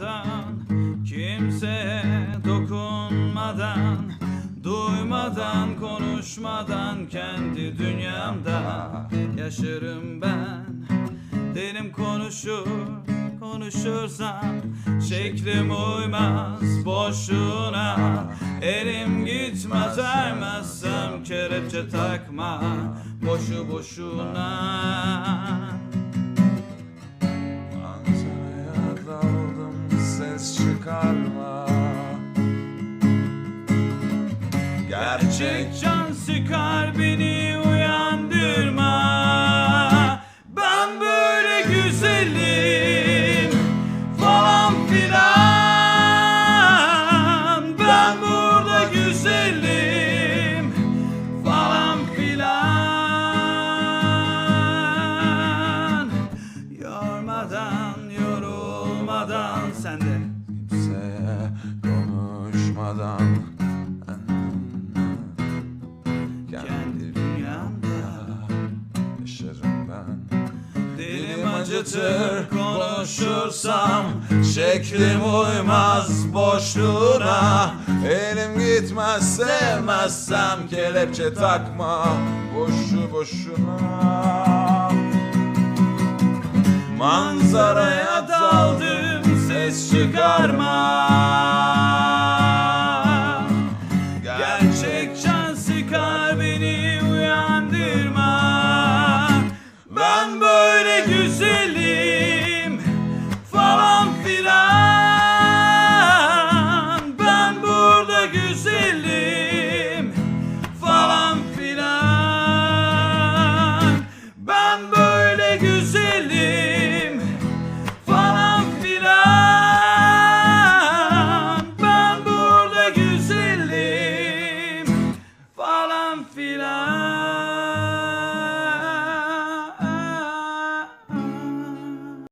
Konuşmadan Kimseye dokunmadan Duymadan konuşmadan kendi dünyamda yaşarım ben. Dilim konuşur konuşursam Şeklim uymaz boşuna. Elim gitmez vermezsem kelepçe takma Boşu boşuna ses çıkarma. Gerçek can sıkar beni uyandırma. Ben böyle güzelim falan filan. Ben burada güzelim falan filan. Yormadan yorulmadan konuşmadan kendi dünyamda yaşarım ben. Dilim acıtır konuşursam Şeklim uymaz boşluğuna. Elim gitmez sevmezsem kelepçe takma Boşu boşuna. Manzaraya daldım ses çıkarma Tek can sıkar beni uyandırma Ben böyle güzelim falan filan. Ben burada güzelim.